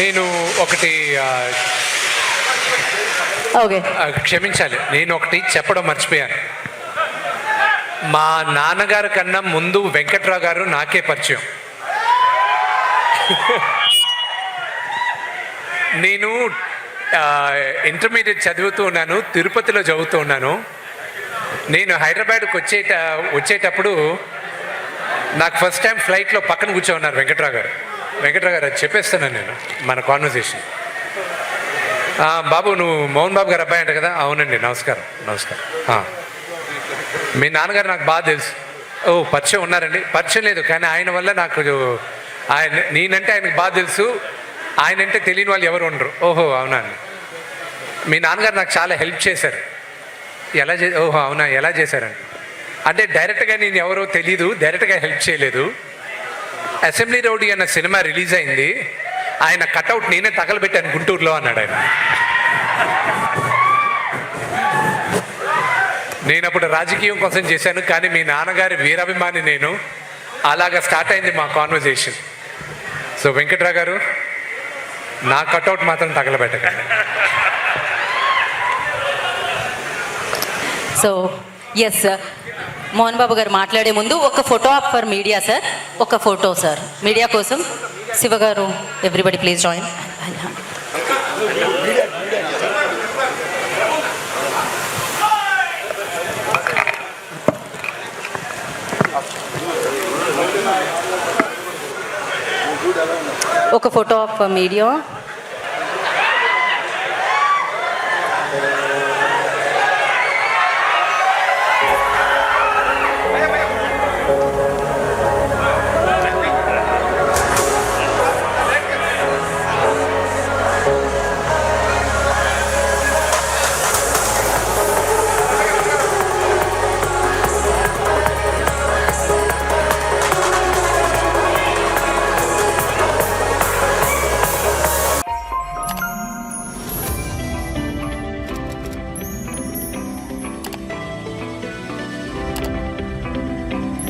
నేను ఒకటి ఓకే. క్షమించాలి. నేను ఒకటి చెప్పడం మర్చిపోయాను. మా నాన్నగారి కన్నా ముందు వెంకట్రావు గారు నాకే పరిచయం. నేను ఇంటర్మీడియట్ చదువుతూ ఉన్నాను తిరుపతిలో చదువుతూ ఉన్నాను. నేను హైదరాబాద్కి వచ్చేట వచ్చేటప్పుడు నాకు ఫస్ట్ టైం ఫ్లైట్లో పక్కన కూర్చోన్నారు వెంకట్రావు గారు. వెంకట్రావు గారు అది చెప్పేస్తున్నాను నేను మన కాన్వర్సేషన్ బాబు నువ్వు మోహన్ బాబు గారు అబ్బాయి అంట కదా? అవునండి నమస్కారం నమస్కారం. మీ నాన్నగారు నాకు బాగా తెలుసు. ఓ పరిచయం ఉన్నారండి. పరిచయం లేదు కానీ ఆయన వల్ల నాకు ఆయన నేనంటే ఆయనకు బాగా తెలుసు. ఆయన అంటే తెలియని వాళ్ళు ఎవరు ఉండరు. ఓహో అవునా అండి? మీ నాన్నగారు నాకు చాలా హెల్ప్ చేశారు. ఎలా చే ఓహో అవునా ఎలా చేశారండి? అంటే డైరెక్ట్గా నేను ఎవరో తెలీదు డైరెక్ట్గా హెల్ప్ చేయలేదు. అసెంబ్లీ రౌడీ అన్న సినిమా రిలీజ్ అయింది. ఆయన కటౌట్ నేనే తగలబెట్టాను గుంటూరులో అన్నాడు ఆయన. నేను అప్పుడు రాజకీయం కోసం చేశాను కానీ మీ నాన్నగారి వీరాభిమాని నేను. అలాగా స్టార్ట్ అయింది మా కాన్వర్జేషన్. సో వెంకట్రావు గారు నా కట్అవుట్ మాత్రం తగలబెట్టకండి. So yes sir Mohan Babu garu మాట్లాడే ముందు ఒక photo of for media sir ఒక ఫోటో సార్ మీడియా కోసం Shiva garu everybody please join ఒక ఫోటో ఆఫ్ మీడియా